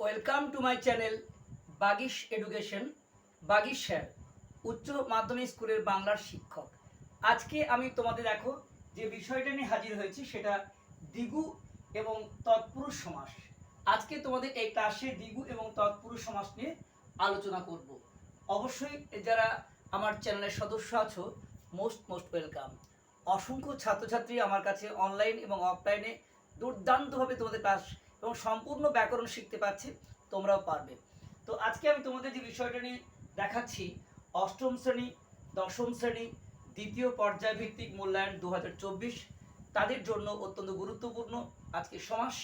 Welcome to my channel Bagish education. Bagish sir, উচ্চ মাধ্যমিক স্কুলের বাংলার শিক্ষক। আজকে আমি তোমাদের দেখো যে বিষয়টা নিয়ে হাজির হয়েছি, সেটা দিগু এবং তৎপুরুষ সমাস। আজকে তোমাদের এই ক্লাসে দিগু এবং তৎপুরুষ সমাস নিয়ে আলোচনা করব। অবশ্যই যারা আমার চ্যানেলের সদস্য আছো, মোস্ট মোস্ট ওয়েলকাম। অসংখ্য ছাত্রছাত্রী আমার কাছে অনলাইন এবং অফলাইনে দুর্দান্তভাবে তোমাদের ক্লাস এবং সম্পূর্ণ ব্যাকরণ শিখতে পারছে, তোমরাও পারবে। তো আজকে আমি তোমাদের যে বিষয়টা নিয়ে দেখাচ্ছি, অষ্টম শ্রেণি, দশম শ্রেণি, দ্বিতীয় পর্যায়ভিত্তিক মূল্যায়ন দু হাজার চব্বিশ, তাদের জন্য অত্যন্ত গুরুত্বপূর্ণ আজকে সমাস।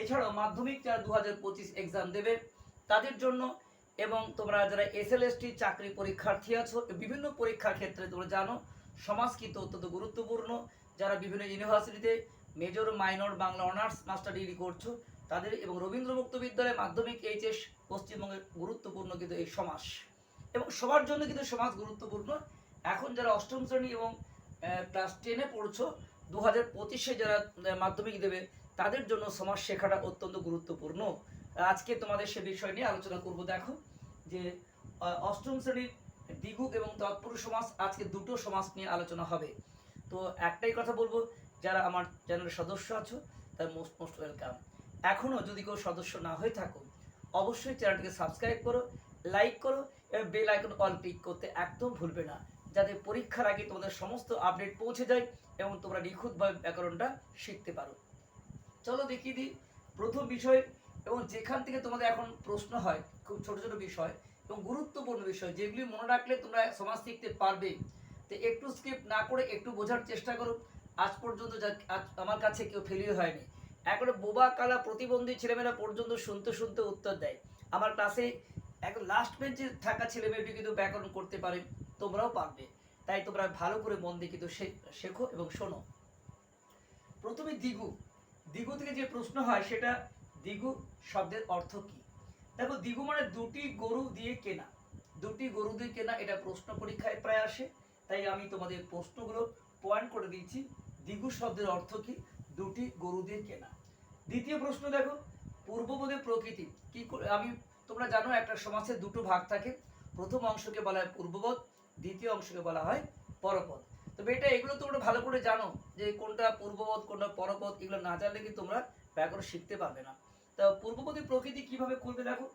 এছাড়াও মাধ্যমিক যারা দু হাজার পঁচিশ এক্সাম দেবে, তাদের জন্য এবং তোমরা যারা এসএলএসটি চাকরি পরীক্ষার্থী আছো, বিভিন্ন পরীক্ষার ক্ষেত্রে তোমরা জানো, সমাজ কিন্তু অত্যন্ত গুরুত্বপূর্ণ। যারা বিভিন্ন ইউনিভার্সিটিতে major minor Bangla honours master degree করছ। তাদের এবং রবীন্দ্র মুক্ত বিদ্যালয়ে মাধ্যমিক এইচএস পশ্চিমবঙ্গের গুরুত্বপূর্ণ কিন্তু এই সমাস। এবং সবার জন্য কিন্তু সমাজ গুরুত্বপূর্ণ। এখন যারা অষ্টম শ্রেণি এবং ক্লাস টেনে পড়ছো দু হাজার পঁচিশে যারা মাধ্যমিক দেবে, তাদের জন্য সমাজ শেখাটা অত্যন্ত গুরুত্বপূর্ণ। আজকে তোমাদের সে বিষয় নিয়ে আলোচনা করব, দেখো, যে অষ্টম শ্রেণির দ্বিগু এবং তৎপুরুষ সমাজ আজকে দুটো সমাজ নিয়ে আলোচনা হবে। তো একটাই কথা বলব যারা আমার চ্যানেলের সদস্য আছো, তার মোস্ট মোস্ট ওয়েলকাম এখনও যদি কেউ সদস্য না হয়ে থাকো, অবশ্যই চ্যানেলটিকে সাবস্ক্রাইব করো লাইক করো, এবং বেল আইকন অল ক্লিক করতে একদম ভুলবে না, যাতে পরীক্ষার আগে তোমাদের সমস্ত আপডেট পৌঁছে যায় এবং তোমরা নিখুঁতভাবে ব্যাকরণটা শিখতে পারো। চলো দেখিয়ে দিই প্রথম বিষয়, এবং যেখান থেকে তোমাদের এখন প্রশ্ন হয়, খুব ছোট ছোট বিষয়, এবং গুরুত্বপূর্ণ বিষয়, যেগুলি মনে রাখলে তোমরা সমাজ শিখতে পারবে। তো একটু স্কিপ না করে একটু বোঝার চেষ্টা করো আজ পর্যন্ত আমার কাছে কেউ ফেলিয়ে হয়নি। একবারে বোবা কালা প্রতিবন্ধী ছেলেমেয়েরা পর্যন্ত শুনতে শুনতে উত্তর দেয়। আমার ক্লাসে একদম লাস্ট বেঞ্চে থাকা ছেলেমেয়েটি কিন্তু ব্যাকরণ করতে পারে, তোমরাও পারবে। তাই তোমরা ভালো করে মন দিয়ে কিন্তু শেখো এবং শোনো। প্রথমে দিগু দিগু থেকে যে প্রশ্ন হয় সেটা দিগু শব্দের অর্থ কি? দেখো দিগু মানে দুটি গরু দিয়ে কেনা। দুটি গরু দিয়ে কেনা, এটা প্রশ্ন পরীক্ষায় প্রায় আসে। তাই আমি তোমাদের প্রশ্নগুলো পয়েন্ট করে দিয়েছি। দিগু শব্দের অর্থ কি? দুটি গরু দিয়ে কেনা। দ্বিতীয় প্রশ্ন দেখো পূর্ববোধে প্রকৃতি কি আমি, তোমরা জানো একটা সমাজে দুটো ভাগ থাকে। প্রথম অংশকে বলা হয় পূর্ববোধ দ্বিতীয় অংশকে বলা হয় পরপদ। তবে এটা এগুলো তোমরা ভালো করে জানো যে কোনটা পূর্ববোধ কোনটা পরপদ, এগুলো না জানলে কি তোমরা ব্যাকরণ শিখতে পারবে না। তা পূর্ববোধী প্রকৃতি কীভাবে করবে দেখো?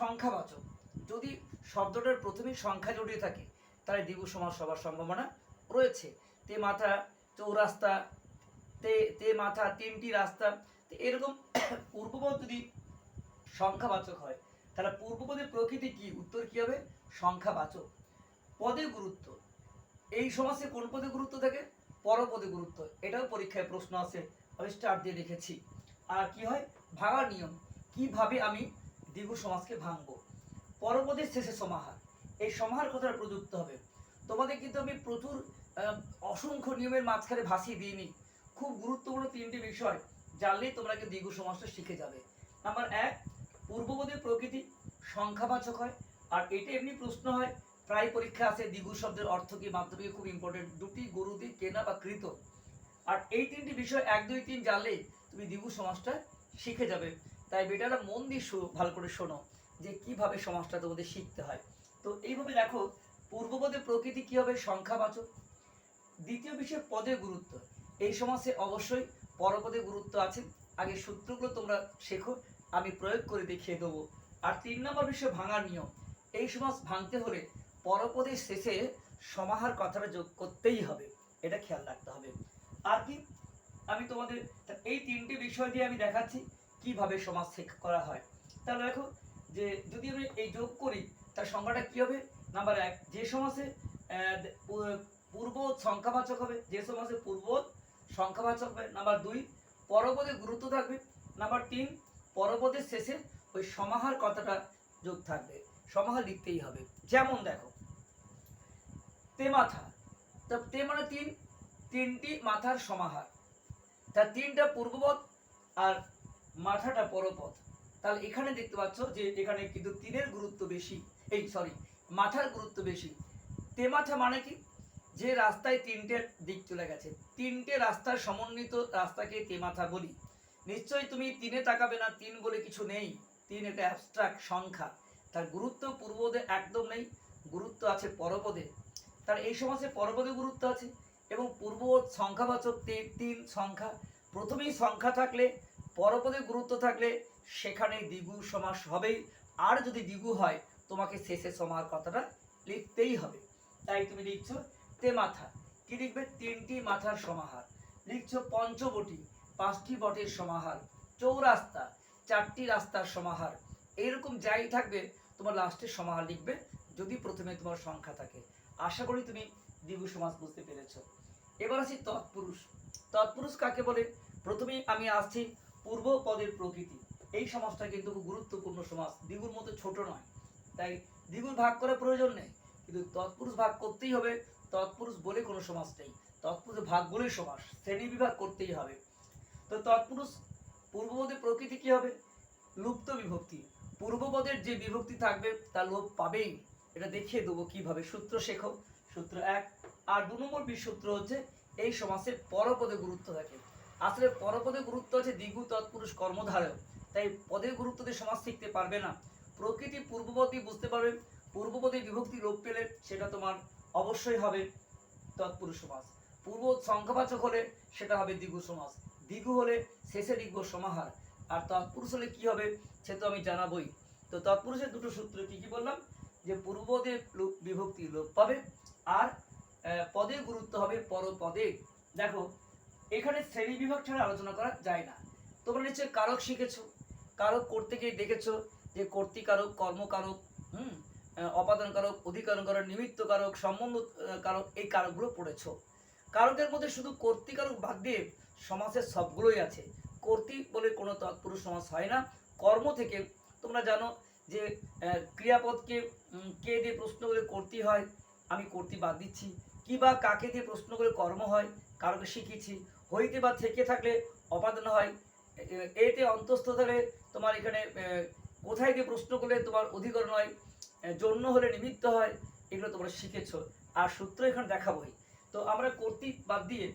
সংখ্যাবাচক। যদি শব্দটার প্রথমেই সংখ্যা জড়িয়ে থাকে, তাহলে দ্বিগু সমাজ সবার সম্ভাবনা রয়েছে। তে মাথা চৌরাস্তা, তে তে মাথা, তিনটি রাস্তা, তো এরকম পূর্ববোধ যদি সংখ্যাবাচক হয়, তাহলে পূর্বপদের প্রকৃতি কি? উত্তর কি হবে? সংখ্যাবাচক। পদে গুরুত্ব। এই সমাজে কোন পদে গুরুত্ব থাকে? পরপদে গুরুত্ব। এটাও পরীক্ষায় প্রশ্ন আছে, আমি স্টার দিয়ে লিখেছি আর কি হয়? ভাঙার নিয়ম। কীভাবে আমি দ্বিগু সমাজকে ভাঙবো? পরপদের শেষে সমাহার। এই সমাহার কথাটা প্রযুক্ত হবে। তোমাদের কিন্তু আমি প্রচুর অসংখ্য নিয়মের মাঝখানে ভাসিয়ে দিইনি। খুব গুরুত্বপূর্ণ তিনটি বিষয় জানলেই তোমরা কিন্তু দ্বিগু সমাজটা শিখে যাবে। নাম্বার এক, পূর্ববোধের প্রকৃতি সংখ্যাবাচক হয়। আর এটা এমনি প্রশ্ন হয়, প্রায় পরীক্ষা আছে দ্বিগু শব্দের অর্থ কি, মাধ্যমিকে খুব ইম্পর্টেন্ট দুটি গরু দিয়ে কেনা বা কৃত। আর এই তিনটি বিষয়, এক, দুই, তিন জানলে তুমি দ্বিগু সমাজটা শিখে যাবে। তাই বেটারা মন দিয়ে ভালো করে শোনো যে কীভাবে সমাজটা তোমাদের শিখতে হয়। তো এইভাবে দেখো পূর্বপদের প্রকৃতি কি হবে সংখ্যাবাচক দ্বিতীয় বিষয় পদের গুরুত্ব। এই সমাজে অবশ্যই পরপদের গুরুত্ব আছে। আগে সূত্রগুলো তোমরা শেখো, আমি প্রয়োগ করে দেখিয়ে দেবো। আর তিন নম্বর বিষয়, ভাঙার নিয়ম। এই সমাজ ভাঙতে হলে পরপদের শেষে সমাহার কথাটা যোগ করতেই হবে। এটা খেয়াল রাখতে হবে। আর কি? আমি তোমাদের এই তিনটি বিষয় দিয়ে আমি দেখাচ্ছি, কীভাবে সমাজ শেখ করা হয়। তাহলে দেখো যে, যদি আমি এই যোগ করি, তার সংখ্যাটা কি হবে? নাম্বার এক, যে সমাজে পূর্ব সংখ্যাবাচক হবে, যে সমাজে পূর্ব সংখ্যাবাচক হবে নাম্বার দুই, পরপদে গুরুত্ব থাকবে নাম্বার তিন, পরপদের শেষে ওই সমাহার কথাটা যোগ থাকবে, সমাহার লিখতেই হবে। যেমন দেখো তে মাথা তা তে মানে তিন, তিনটি মাথার সমাহার। তা তিনটা পূর্বপদ আর মাথাটা পরপদ। তাহলে এখানে দেখতে পাচ্ছ যে এখানে কিন্তু তিনের গুরুত্ব বেশি, এই সরি মাথার গুরুত্ব বেশি। তে মাথা মানে কি? যে রাস্তায় তিনটে দিক চলে গেছে, তিনটে রাস্তার সমন্বিত রাস্তাকে তে মাথা বলি। নিশ্চয়ই তুমি তিনে তাকাবে না, তিন বলে কিছু নেই। তিন একটা অ্যাবস্ট্রাক্ট সংখ্যা। তার গুরুত্ব পূর্বদে একদম নেই, গুরুত্ব আছে পরপদে। তার এই সমাসে পরপদে গুরুত্ব আছে এবং পূর্ব সংখ্যাবাচক তিন তিন সংখ্যা। প্রথমেই সংখ্যা থাকলে, পরপদে গুরুত্ব থাকলে সেখানে দ্বিগু সমাস হবেই। আর যদি দ্বিগু হয়, তোমাকে শেষে সমার কথাটা লিখতেই হবে। তাই তুমি লিখছো তে মাথা। কি লিখবে? তিনটি মাথার সমাহার। লিখছো পঞ্চবটি, পাঁচটি বটের সমাহার, চৌরাস্তা, চারটি রাস্তার সমাহার। এইরকম যাই থাকবে, তোমার লাস্টের সমাহার লিখবে, যদি প্রথমে তোমার সংখ্যা থাকে। আশা করি তুমি দ্বিগু সমাস বুঝতে পেরেছ। এবার আসি তৎপুরুষ। তৎপুরুষ কাকে বলে? প্রথমেই আমি আসছি পূর্ব পদের প্রকৃতি। এই সমাজটা কিন্তু খুব গুরুত্বপূর্ণ সমাজ। দ্বিগুর মতো ছোট নয়। তাই দ্বিগুর ভাগ করার প্রয়োজন নেই। কিন্তু তৎপুরুষ ভাগ করতেই হবে। তৎপুরুষ বলে কোনো সমাজ নেই। তৎপুরুষ ভাগ বলেই সমাস শ্রেণি বিভাগ করতেই হবে। তো তৎপুরুষ পূর্বপদের প্রকৃতি কি হবে? লুপ্ত বিভক্তি। পূর্বপদের যে বিভক্তি থাকবে, তা লোপ পাবেই। এটা দেখিয়ে দেবো কীভাবে। সূত্র শেখো। সূত্র এক। আর দু নম্বর সূত্র হচ্ছে, এই সমাসের পরপদে গুরুত্ব থাকে। আসলে পরপদে গুরুত্ব আছে দ্বিগু তৎপুরুষ কর্মধারয় তাই পদের গুরুত্ব দিয়ে সমাজ শিখতে পারবে না। প্রকৃতি পূর্বপদই বুঝতে পারবে পূর্বপদে বিভক্তি লোপ পেলে সেটা তোমার অবশ্যই হবে তৎপুরুষ সমাস পূর্ব সংখ্যাবাচক হলে সেটা হবে দ্বিগু সমাস দ্বিগু হলে শেষে লিখব সমাহার। আর তৎপুরুষ হলে কি হবে সে তো আমি জানাবই। তো তৎপুরুষের দুটো সূত্র কি কি বললাম? যে পূর্বপদে লোপ- বিভক্তি লোপ পাবে আর পদে গুরুত্ব হবে পরপদে। দেখো, এখানে শ্রেণি বিভাগ ছাড়া আলোচনা করা যায় না। তোমরা নিশ্চয়ই কারক শিখেছো। কারক করতে গিয়ে দেখেছ যে কর্তিকারক, কর্মকারক, হুম অপাদান কারক অধিকরণ কারক নিমিত্ত কারক সম্বন্ধ কারক এই কারকগুলো পড়েছ। কারকের মধ্যে শুধু কর্তিকারক বাদ দিয়ে সমাসের সবগুলোই আছে। কর্তৃ বলে কোনো তৎপুরুষ সমাস হয় না। কর্ম থেকে তোমরা জানো যে ক্রিয়াপদকে কে দিয়ে প্রশ্ন করে কর্তৃ হয়, আমি কর্তৃ বাদ দিচ্ছি। কি বা কাকে দিয়ে প্রশ্ন করে কর্ম হয়, কারকে শিখেছি হইতে বা থেকে থাকলে অপাদান হয়। এতে অন্তস্থ থাকলে তোমার এখানে কোথায় দিয়ে প্রশ্ন করলে তোমার অধিকরণ হয় জন্য হলে নিমিত্ত হয়, এগুলো তোমরা শিখেছ। আর সূত্র এখানে দেখাবোই। তো আমরা কর্তৃক বাদ দিয়ে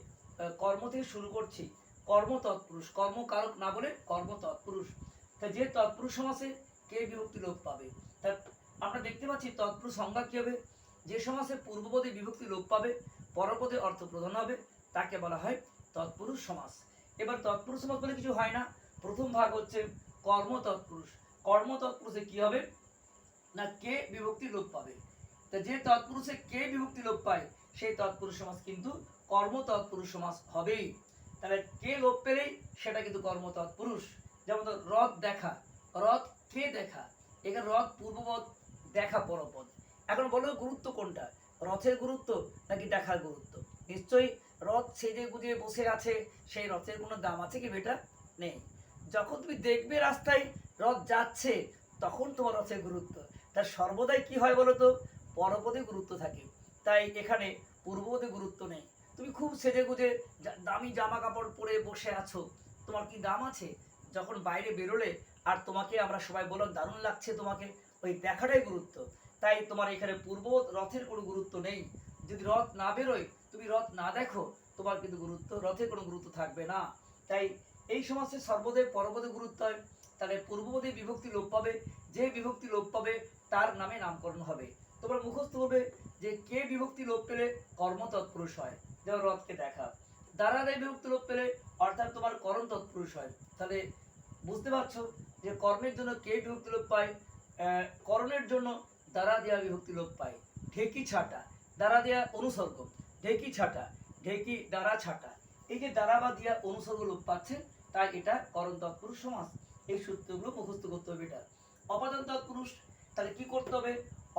কর্ম থেকে শুরু করছি। কর্ম তৎপুরুষ কর্ম কারক না বলে কর্ম তৎপুরুষ। তা যে তৎপুরুষ সমাসে কে বিভক্তি লোপ পাবে? তা আমরা দেখতে পাচ্ছি তৎপুরুষ সংজ্ঞা কি হবে? যে সমাসে পূর্বপদে বিভক্তি লোপ পাবে, পরপদে অর্থ প্রধান হবে, তাকে বলা হয় তৎপুরুষ সমাস। এবার তৎপুরুষ সমাস বলে কিছু হয় না। প্রথম ভাগ হচ্ছে কর্ম তৎপুরুষ। কর্ম তৎপুরুষে কি হবে? না কে বিভক্তি লোপ পাবে? তা যে তৎপুরুষে কে বিভক্তি লোপ পায়, সেই তৎপুরুষ সমাস কিন্তু কর্ম তৎপুরুষ সমাস হবেই। তাহলে কে লোপ পেলেই সেটা কিন্তু কর্ম তৎপুরুষ। যেমন রথ দেখা, রথ কে দেখা? এখানে রথ পূর্বপদ, দেখা পরপদ। এখন বলো গুরুত্ব কোনটা? রথের গুরুত্ব নাকি দেখার গুরুত্ব? নিশ্চয়ই রথ সেজে গুজে বসে আছে, সেই রথের কোনো দাম আছে কি বেটা? নেই। যখন তুমি দেখবে রাস্তায় রথ যাচ্ছে, তখন তোমার রথের গুরুত্ব। তার সর্বদাই কি হয় বলো তো? পরপদে গুরুত্ব থাকে। তাই এখানে পূর্বপদে গুরুত্ব নেই। তুমি খুব সেজে গুজে দামি জামা কাপড় পরে বসে আছো। তোমার কি দাম আছে? যখন বাইরে বেরোলে আর তোমাকে আমরা সবাই বললাম দারুণ লাগছে তোমাকে। ওই দেখাটাই গুরুত্ব। তাই তোমার এখানে পূর্ব রথের কোনো গুরুত্ব নেই। যদি রথ না বেরোয়, তুমি রথ না দেখো, তোমার কিন্তু গুরুত্ব, রথের কোনো গুরুত্ব থাকবে না। তাই এই সমাজে সর্বদাই পরপদে গুরুত্ব হয়। তাহলে পূর্বপদে বিভক্তি লোপ পাবে। যে বিভক্তি লোপ পাবে তার নামে নামকরণ হবে। তোমরা মুখস্থ হবে যে কে বিভক্তি লোপ পেলে কর্ম তৎপুরুষ হয়। যেমন রথকে দেখা। দ্বারাদায় বিভক্তি লোপ পেলে অর্থাৎ তোমার করণ তৎপুরুষ হয়। তাহলে বুঝতে পারছ যে কর্মের জন্য কে বিভক্তি লোপ পায়? করণের জন্য দ্বারা দেওয়া বিভক্তি লোপ পায়। ঢেকি ছাটা। দ্বারা দেওয়া অনুসর্গ। ঢেকি ছাটা। ঢেকি দ্বারা ছাটা। এই যে দ্বারা বা দিয়া অনুসর্গ লোপ পাচ্ছে, তাই এটা করণ তৎপুরুষ সমাজ এই সূত্রগুলো মুখস্থ করতে হবে এটা। অপাদান তৎপুরুষ তাহলে কি করতে হবে?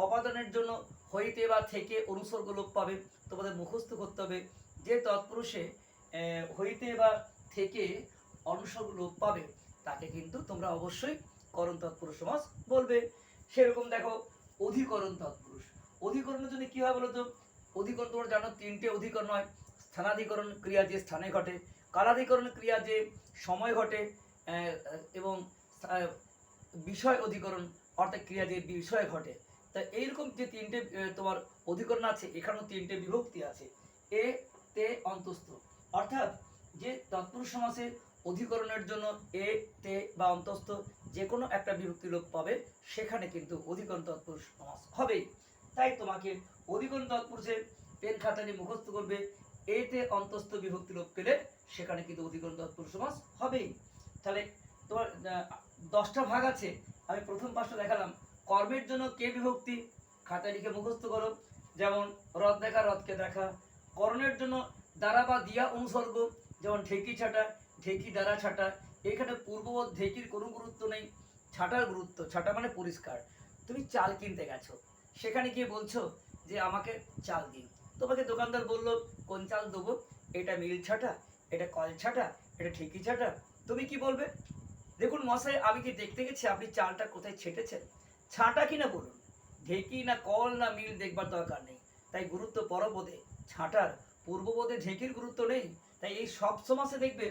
অপাদানের জন্য হইতে বা থেকে অনুসর্গ লোপ পাবে, তোমাদের মুখস্থ করতে হবে। যে তৎপুরুষে হইতে বা থেকে অনুসর্গ লোপ পাবে, তাকে কিন্তু তোমরা অবশ্যই করণ তৎপুরুষ সমাজ বলবে। সেরকম দেখো, অধিকরণ তৎপুরুষ। অধিকরণের জন্য কি হয় বলতো? অধিকরণ তোমরা জানো, তিনটে অধিকরণ হয়। স্থানাধিকরণ ক্রিয়া যে স্থানে ঘটে, কালাধিকরণ ক্রিয়া যে সময় ঘটে এবং বিষয় অধিকরণ অর্থাৎ ক্রিয়া যে বিষয় ঘটে, তা এইরকম যে তিনটে তোমার অধিকরণ আছে, এখানেও তিনটে বিভক্তি আছে। এ, তে অন্তস্থ। অর্থাৎ যে তৎপুরুষ সমাসে অধিকরণের জন্য এ, তে বা অন্তস্থ যে কোনো একটা বিভক্তি লোপ পাবে, সেখানে কিন্তু অধিকরণ তৎপুরুষ সমাস হবেই। তাই তোমাকে অধিকরণ তৎপুরুষের পেন খাতা নিয়ে মুখস্থ করবে এতে অন্তস্থ বিভক্তি লোপ পেলে সেখানে কিন্তু অধিকরণ তৎপুরুষ সমাস হবেই। তাহলে তোমার দশটা ভাগ আছে আমি প্রথম পাঁচটা দেখালাম। কর্মের জন্য কে বিভক্তি? খাতায় লিখে মুখস্থ করো। যেমন, রথ দেখা, রথকে দেখা। করণের জন্য দ্বারা বা দিয়া অনুসর্গ। যেমন, ঢেকি ছাটা, ঢেকি দ্বারা ছাটা। এখানে পূর্ববৎ ঢেকির কোনো গুরুত্ব নেই। ছাটার গুরুত্ব, ছাটা মানে পরিষ্কার। তুমি চাল কিনতে গেছো। সেখানে গিয়ে বলছো যে, আমাকে চাল দিন। তোমাকে দোকানদার বলল, কোন চাল দেবো? এটা মিল ছাটা, এটা কল ছাটা, এটা ঠেকি ছাটা। তুমি কি বলবে? দেখুন মশাই, আমি কি দেখতে গেছি? আপনি চালটা কোথায় ছেটেছেন? ছাটা কিনা বলুন। ঢেঁকি না কল না মিল দেখবার দরকার নেই। তাই গুরুত্ব পরপদে ছাটার পূর্বপদে ঢেঁকির গুরুত্ব নেই। তাই এই সব সমাসে দেখবে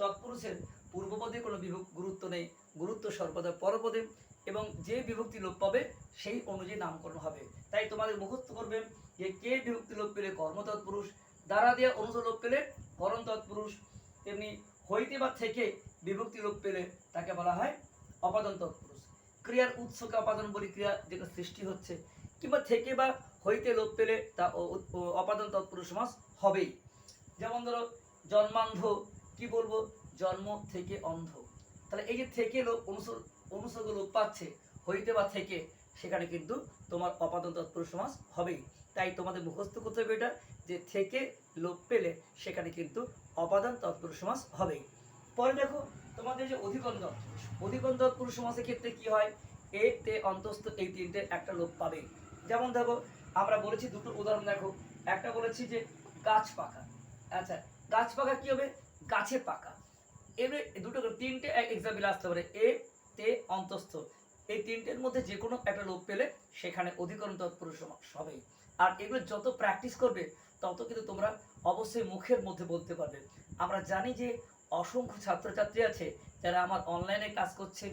তৎপুরুষের পূর্বপদে কোনো গুরুত্ব নেই। গুরুত্ব সর্বদা পরপদে এবং যে বিভক্তি লোপ পাবে, সেই অনুযায়ী নামকরণ হবে। তাই তোমাদের মুখস্থ করবে যে কে বিভক্তি লোপ পেলে কর্ম তৎপুরুষ দ্বারা দিয়ে অনুজ লোপ পেলে করণ তৎপুরুষ, তেমনি হইতে বা থেকে বিভক্তি লোপ পেলে তাকে বলা হয় অপাদন তৎপুরুষ ক্রিয়ার উৎসকে অপাদন বলি ক্রিয়া যেটা সৃষ্টি হচ্ছে, কিংবা থেকে বা হইতে লোপ পেলে তা অপাদন তৎপুরুষ সমাস হবেই। যেমন ধরো, জন্মান্ধ, কি বলব? জন্ম থেকে অন্ধ। তাহলে এই যে থেকে লোক অনুসর অনুসর্গ লোপ পাচ্ছে হইতে বা থেকে, সেখানে কিন্তু তোমার অপাদন তৎপুরুষ সমাস হবেই। তাই তোমাদের মুখস্থ করতে হবে এটা, যে থেকে লোপ পেলে সেখানে কিন্তু অপাদান তৎপুরুষ সমাস হবেই। পরে দেখো, তোমাদের যে অধিকরণ তৎপুরুষ অধিকরণ তৎপুরুষ সমাসের ক্ষেত্রে কি হয়? এ, তে, অন্তস্থ এই তিনটে একটা লোপ পাবে। যেমন দেখো, আমরা বলেছি দুটো উদাহরণ দেখো। একটা বলেছি যে গাছ পাকা। আচ্ছা গাছ পাকা কি হবে? গাছে পাকা। এবারে দুটো তিনটে এক্সাম্পল আসতে পারে। এ, তে, অন্তস্থ। এই তিনটের মধ্যে যে কোনো একটা লোপ পেলে সেখানে অধিকরণ তৎপুরুষ সমাস হবেই। আর এগুলো যত প্র্যাকটিস করবে, তত কিন্তু তোমরা অবশ্যই মুখের মধ্যে বলতে পারবে। আমরা জানি যে অসংখ্য ছাত্রছাত্রী আছে যারা আমার অনলাইনে কাজ করছে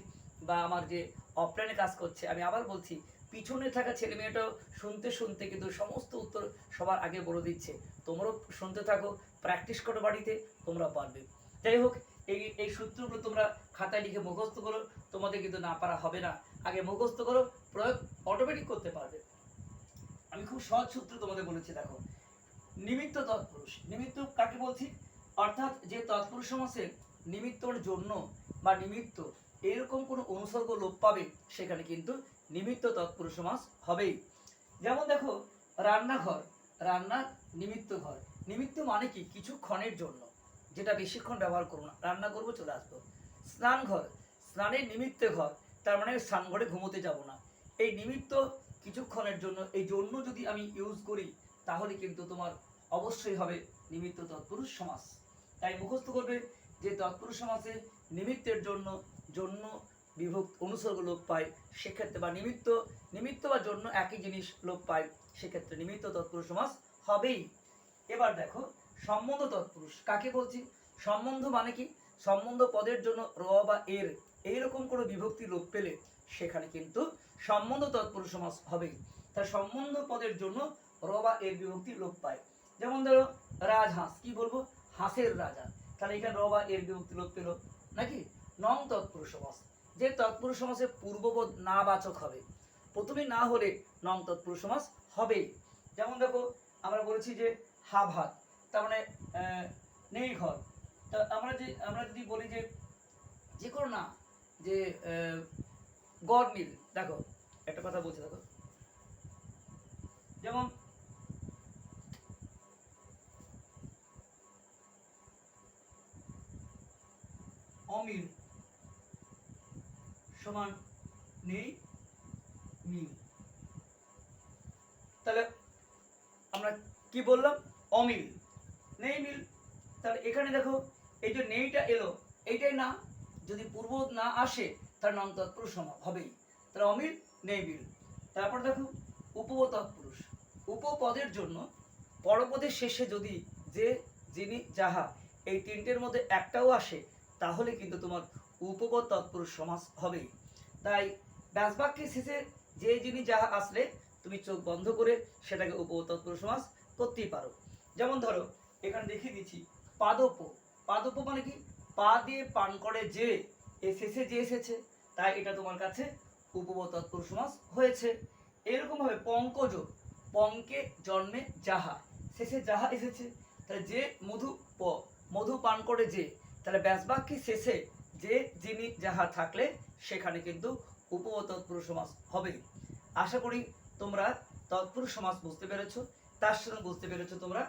বা আমার যে অফলাইনে কাজ করছে। আমি আবার বলছি, পিছনে থাকা ছেলে মেয়েটাও শুনতে শুনতে কিন্তু সমস্ত উত্তর সবার আগে বলে দিচ্ছে। তোমরাও শুনতে থাকো প্র্যাকটিস করো বাড়িতে, তোমরা পারবে। যাই হোক, এই এই সূত্রগুলো তোমরা খাতায় লিখে মুখস্থ করো, তোমাদের কিন্তু না পারা হবে না। আগে মুখস্থ করো, প্রয়োগ অটোমেটিক করতে পারবে। আমি খুব সহজ সূত্র তোমাদের বলেছি, দেখো। নিমিত্ত তৎপুরুষ। নিমিত্ত কাকে বলছি? অর্থাৎ যে তৎপুরুষ সমাসের নিমিত্তর জন্য বা নিমিত্ত এরকম কোনো অনুসর্গ লোপ পাবে, সেখানে কিন্তু নিমিত্ত তৎপুরুষ সমাস হবেই। যেমন দেখো, রান্নাঘর, রান্নার নিমিত্ত ঘর। নিমিত্ত মানে কি? কিছুক্ষণের জন্য, যেটা বেশিক্ষণ ব্যবহার করব না। রান্না করব, চলে আসব। স্নান ঘর স্নানের নিমিত্তে ঘর, তার মানে স্নান ঘরে ঘুমোতে যাব না। এই নিমিত্ত কিছুক্ষণের জন্য, এই জন্য যদি আমি ইউজ করি, তাহলে কিন্তু তোমার অবশ্যই হবে নিমিত্ত তৎপুরুষ সমাস। তাই মুখস্থ করবে যে তৎপুরুষ সমাসে নিমিত্তের জন্য জন্য বিভক্ত অনুসর্গ লোপ পায়, সেক্ষেত্রে বা নিমিত্ত নিমিত্ত বা জন্য একই জিনিস লোপ পায়, সেক্ষেত্রে নিমিত্ত তৎপুরুষ সমাস হবেই। এবার দেখো, সম্বন্ধ তৎপুরুষ কাকে বলছি? সম্বন্ধ মানে কি? সম্বন্ধ পদের জন্য র বা এর, এইরকম কোনো বিভক্তি লোপ পেলে সেখানে কিন্তু সম্বন্ধ তৎপুরুষ সমাস হবেই। তার সম্বন্ধ পদের জন্য র বা এর বিভক্তি লোপ পায়। যেমন ধরো, রাজহাঁস, কি বলব? হাঁসের রাজা। তাহলে এখানে র বা এর বিভক্তি লোপ পেল নাকি? নং তৎপুরুষ সমাস যে তৎপুরুষ সমাসে পূর্ববোধ না বাচক হবে, প্রথমে না হলে নং তৎপুরুষ সমাস হবেই। যেমন দেখো, আমরা বলেছি যে হা ভাত তার মানে নেই ঘর তা আমরা যে, আমরা যদি বলি যে যে কোনো না, যে গড় মিল, দেখো। একটা কথা বলছি, দেখো। যেমন অমিল সমান নেই মিল। তাহলে আমরা কি বললাম? অমিল। নেই মিল। তাহলে এখানে দেখো, এই যে নেইটা এলো, এইটাই না, যদি পূর্ব না আসে তার নাম তৎপুরুষ হবেই। তাহলে অমিল, নেই মিল তারপর দেখো উপব তৎপুরুষ উপপদের জন্য পরপদের শেষে যদি যে যিনি যাহা এই তিনটের মধ্যে একটাও আসে, তাহলে কিন্তু তোমার উপপদ তৎপুরুষ সমাস হবেই। তাই ব্যাসবাক্যের শেষে যে যিনি যাহা আসলে, তুমি চোখ বন্ধ করে সেটাকে উপপদ তৎপুরুষ সমাস করতেই পারো। যেমন ধরো, এখানে দেখিয়ে দিচ্ছি, পাদপ। পাদপ মানে কি? পা দিয়ে পান করে যে, এ শেষে যে এসেছে। তাই এটা তোমার কাছে উপপদ তৎপুরুষ সমাস হয়েছে। এরকম ভাবে পঙ্কজ পঙ্কে জন্মে যাহা, শেষে যাহা এসেছে, তাহলে যে মধু প, মধু পান করে যে, তাহলে ব্যাসবাক্যের শেষে যে যিনি যাহা থাকলে, সেখানে কিন্তু উপপদ তৎপুরুষ সমাস হবে। আশা করি তোমরা তৎপুরুষ সমাস বুঝতে পেরেছ, তার সঙ্গে বুঝতে পেরেছ তোমরা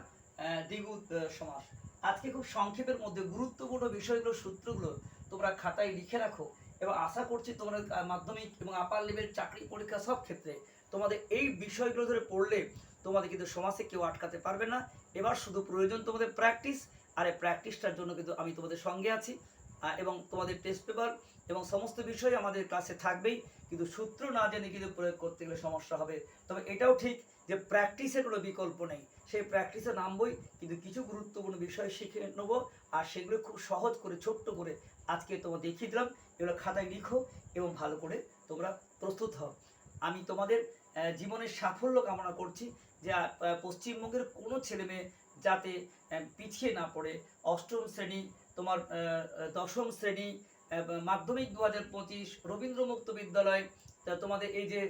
দ্বিগু সমাস। আজকে খুব সংক্ষেপের মধ্যে গুরুত্বপূর্ণ বিষয়গুলো সূত্রগুলো তোমরা খাতায় লিখে রাখো। এবং আশা করছি আহ, মাধ্যমিক এবং আপার লেভেল চাকরি পরীক্ষা সব ক্ষেত্রে তোমাদের এই বিষয়গুলো ধরে পড়লে তোমাদের কিন্তু সমাজে কেউ আটকাতে পারবে না। এবার শুধু প্রয়োজন তোমাদের প্র্যাকটিস আর এই প্র্যাকটিসটার জন্য কিন্তু আমি তোমাদের সঙ্গে আছি এবং তোমাদের টেস্ট পেপার এবং সমস্ত বিষয় আমাদের ক্লাসে থাকবেই। কিন্তু সূত্র না জেনে কিন্তু প্রয়োগ করতে গেলে সমস্যা হবে। তবে এটাও ঠিক যে প্র্যাকটিসের কোনো বিকল্প নেই। সেই প্র্যাকটিসে নামবই কিন্তু কিছু গুরুত্বপূর্ণ বিষয় শিখে নেব আর সেগুলো খুব সহজ করে ছোট্ট করে আজকে তোমার দেখিয়ে দিলাম, এগুলো খাতায় লিখো এবং ভালো করে তোমরা প্রস্তুত হও। আমি তোমাদের জীবনের সাফল্য কামনা করছি যে পশ্চিমবঙ্গের কোনো ছেলে মেয়ে যাতে পিছিয়ে না পড়ে। অষ্টম শ্রেণি, তোমার দশম শ্রেণি মাধ্যমিক দু হাজার পঁচিশ রবীন্দ্র মুক্ত বিদ্যালয় তোমাদের এই যে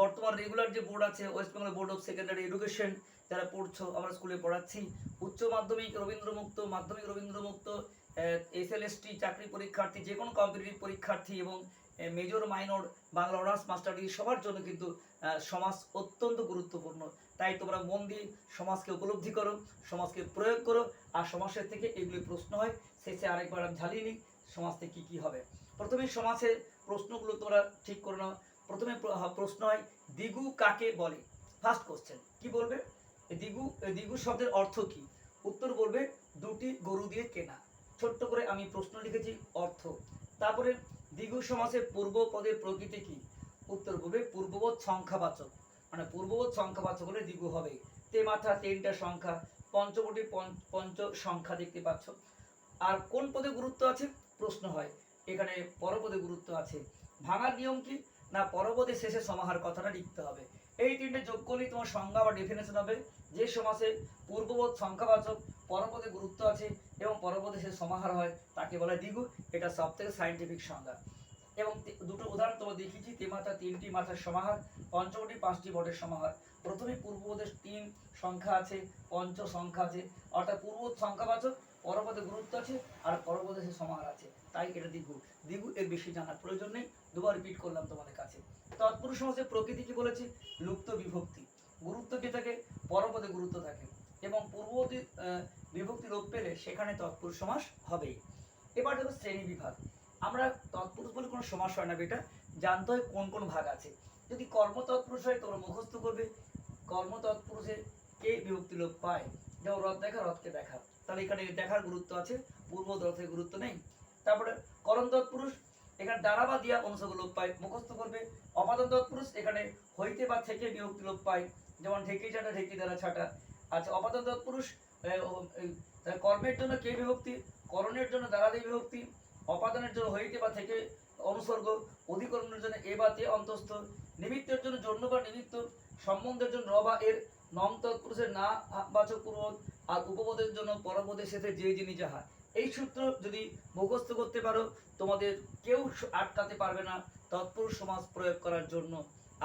বর্তমান রেগুলার যে বোর্ড আছে West Bengal board of secondary education যারা পড়ছো, আমরা স্কুলে পড়াচ্ছি। উচ্চ মাধ্যমিক রবীন্দ্রমুক্ত মাধ্যমিক রবীন্দ্রমুক্ত এস এল এস টি চাকরি পরীক্ষার্থী, যে কোনো কম্পিটিটিভ পরীক্ষার্থী এবং major minor Bangla honours master degree সবার জন্য কিন্তু সমাজ অত্যন্ত গুরুত্বপূর্ণ। তাই তোমরা মন দিয়ে সমাজকে উপলব্ধি করো, সমাজকে প্রয়োগ করো, আর সমাজের থেকে এগুলি প্রশ্ন হয়, শেষে আরেকবার আমি ঝালিয়ে নিই সমাজ থেকে কী কী হবে। প্রথমে সমাজের প্রশ্নগুলো তোমরা ঠিক করে নাও। প্রথমে প্রশ্ন হয়, দিগু কাকে বলে? ফার্স্ট কোশ্চেন কি বলবে? দিগু দিগু শব্দের অর্থ কি? উত্তর বলবে, দুটি গরু দিয়ে কেনা। ছোট্ট করে আমি প্রশ্ন লিখেছি, অর্থ। তারপরে দ্বিগু সমাসের পূর্ব পদের প্রকৃতি কি? উত্তর বলবে পূর্ববোধ সংখ্যাবাচক। মানে পূর্ববোধ সংখ্যাবাচক হলে দ্বিগু হবে। তে মাথা, তিনটা সংখ্যা পঞ্চকোটি পঞ্চ পঞ্চ সংখ্যা দেখতে পাচ্ছ। আর কোন পদে গুরুত্ব আছে? প্রশ্ন হয়, এখানে পরপদে গুরুত্ব আছে। ভাঙার নিয়ম কি? না পরপদে শেষে সমাহার কথাটা লিখতে হবে। এই তিনটে যোগ করলেই তোমার সংজ্ঞা বা ডেফিনেশন হবে যে সমাসে পূর্ববোধ সংখ্যাবাচক পরপদে গুরুত্ব আছে এবং পরপদে সে সমাহার হয়, তাকে বলে দ্বিগু এটা সব থেকে সাইন্টিফিক সংজ্ঞা। এবং দুটো উদাহরণ তোমার দেখিয়েছি তে মাথা তিনটি মাথার সমাহার, পঞ্চমটি পাঁচটি বটের সমাহার। প্রথমে পূর্ববোধের তিন সংখ্যা আছে, পঞ্চ সংখ্যা আছে। অর্থাৎ পূর্ববোধ সংখ্যাবাচক, পরপদে গুরুত্ব আছে আর পরপদে সে সমাহার আছে। তাই এটা দ্বিগু দ্বিগু এর বেশি জানার প্রয়োজন নেই। দুবার রিপিট করলাম তোমাদের কাছে। তৎপুরুষ সমাজের প্রকৃতি কি বলেছে? লুপ্ত বিভক্তি। গুরুত্ব কে থাকে? পরপদে গুরুত্ব থাকে। এবং পূর্ববর্তী বিভক্তি লোপ পেলে সেখানে তৎপুরুষ সমাস হবেই। এবার দেখো শ্রেণি বিভাগ। আমরা তৎপুরুষ বলে কোনো সমাস হয় না বেটা। জানতে হয় কোন কোন ভাগ আছে। যদি কর্ম তৎপুরুষ হয় তোমরা মুখস্থ করবে। কর্ম তৎপুরুষে কে বিভক্তি লোপ পায়? যেমন রথ দেখা, রথকে দেখা। তাহলে এখানে দেখার গুরুত্ব আছে। পূর্ব রথের গুরুত্ব নেই। তারপরে করণ তৎপুরুষ, এখানে দ্বারা বা দিয়া অনুসর্গ লোপ পায়, মুখস্থ করবে। অপাদন তৎপুরুষ, এখানে হইতে বা থেকে বিভক্তি লোপ পায়। যেমন ঢেকি ছাটা, ঢেকি দ্বারা ছাটা। আচ্ছা অপাদন তৎপুরুষ কর্মের জন্য কে বিভক্তি? করণের জন্য দ্বারা দিয়ে বিভক্তি। অপাদানের জন্য হইতে বা থেকে অনুসর্গ। অধিকরণের জন্য এ বা তে অন্তস্থ। নিমিত্তের জন্য জন্য বা নিমিত্ত। সম্বন্ধের জন্য র বা এর। নম তৎপুরুষের না বাচক পূর্বক আর উপবোধের জন্য পরপদের সাথে যে যিনি যাহা। এই সূত্র যদি মুখস্থ করতে পারো, তোমাদের কেউ আটকাতে পারবে না তৎপুরুষ সমাজ প্রয়োগ করার জন্য।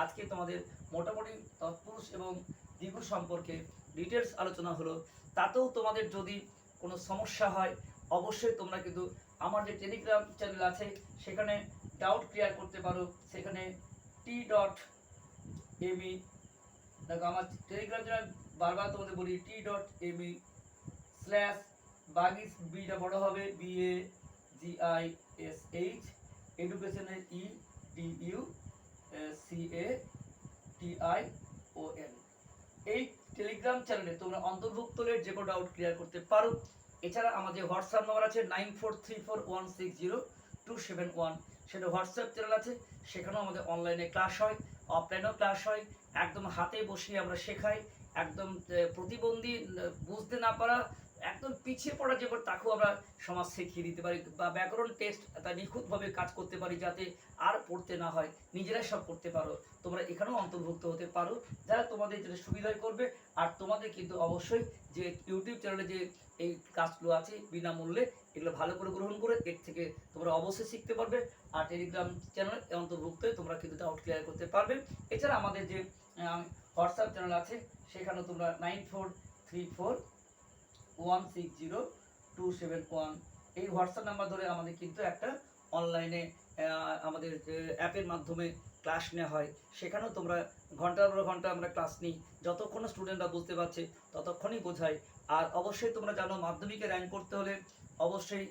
আজকে তোমাদের মোটামুটি তৎপুরুষ এবং দ্বিগু সম্পর্কে ডিটেলস আলোচনা হলো। তাতেও তোমাদের যদি কোনো সমস্যা হয়, অবশ্যই তোমরা কিন্তু আমার যে টেলিগ্রাম চ্যানেল আছে, সেখানে ডাউট ক্লিয়ার করতে পারো। সেখানে টি ডট এমই দেখো আমার টেলিগ্রাম চ্যানেল বারবার তোমাদের বলি T dot M E slash Bagish beta বড় হবে B A G I S H এডুকেশনের E D U C A T I O N এই টেলিগ্রাম চ্যানেলে তোমরা অন্তর্ভুক্ত হলে যে কোনো ডাউট ক্লিয়ার করতে পারো। এছাড়া আমাদের হোয়াটসঅ্যাপ নাম্বার আছে nine four three four one six zero two seven one সেটা হোয়াটসঅ্যাপ চ্যানেল আছে, সেখানেও আমাদের অনলাইনে ক্লাস হয় অফলাইনেও ক্লাস হয়। একদম হাতে বসিয়ে আমরা শেখাই, একদম প্রতিবন্ধী বুঝতে না পারা একদম পিছিয়ে পড়া যে তাকেও আমরা সমাজ শিখিয়ে দিতে পারি বা ব্যাকরণ টেস্ট তা নিখুঁতভাবে কাজ করতে পারি যাতে আর পড়তে না হয়। নিজেরাই সব করতে পারো। তোমরা এখানেও অন্তর্ভুক্ত হতে পারো। যারা তোমাদের যেটা সুবিধায় করবে, আর তোমাদের কিন্তু অবশ্যই যে ইউটিউব চ্যানেলে যে এই কাজগুলো আছে, বিনামূল্যে এগুলো ভালো করে গ্রহণ করে এর থেকে তোমরা অবশ্যই শিখতে পারবে। আর টেলিগ্রাম চ্যানেল অন্তর্ভুক্ত তোমরা কিন্তু ডাউট ক্লিয়ার করতে পারবে। এছাড়া আমাদের যে হোয়াটসঅ্যাপ চ্যানেল আছে, সেখানেও তোমরা nine four three four one six zero two seven one এই হোয়াটসঅ্যাপ নাম্বার ধরে আমাদের কিন্তু একটা অনলাইনে আমাদের অ্যাপের মাধ্যমে ক্লাস নেওয়া হয়। সেখানেও তোমরা ঘণ্টার পর ঘণ্টা আমরা ক্লাস নিই। যতক্ষণ স্টুডেন্টরা বুঝতে পারছে, ততক্ষণই বোঝাই আর অবশ্যই তোমরা জানো মাধ্যমিকে র্যাঙ্ক করতে হলে অবশ্যই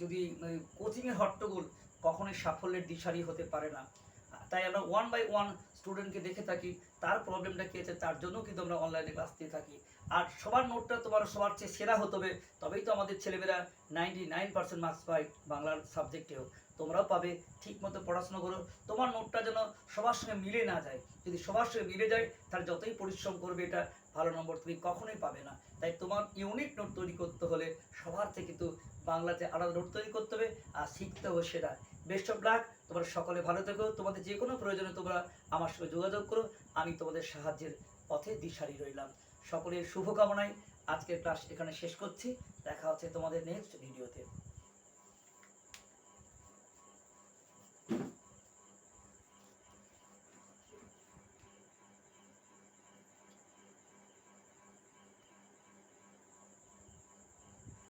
যদি কোচিংয়ের হট্টগোল কখনোই সাফল্যের দিশারি হতে পারে না। তাই আমরা ওয়ান বাই ওয়ান স্টুডেন্টকে দেখে থাকি, তার প্রবলেমটা কী আছে, তার জন্য কিন্তু আমরা অনলাইনে ক্লাস দিয়ে থাকি। আর সবার নোটটা তোমার সবার চেয়ে সেরা হতে হবে, তবেই তো আমাদের ছেলেমেয়েরা নাইনটি নাইন পার্সেন্ট মার্কস পায় বাংলার সাবজেক্টেও তোমরাও পাবে ঠিক মতো পড়াশোনা করো। তোমার নোটটা যেন সবার সঙ্গে মিলে না যায়। যদি সবার সঙ্গে মিলে যায়, তাহলে যতই পরিশ্রম করবে এটা ভালো নম্বর তুমি কখনোই পাবে না। তাই তোমার ইউনিক নোট তৈরি করতে হলে সবার থেকে কিন্তু বাংলাতে আলাদা নোট তৈরি করতে হবে, আর শিখতে হবে সেটা। বেস্ট অফ লাক তোমরা সকলে ভালো থেকো। তোমাদের যে কোনো প্রয়োজনে তোমরা আমার সঙ্গে যোগাযোগ করো। আমি তোমাদের সাহায্যের পথে দিশারি রইলাম। সকলের শুভকামনায় আজকের ক্লাস এখানে শেষ করছি। দেখা হচ্ছে তোমাদের নেক্সট ভিডিওতে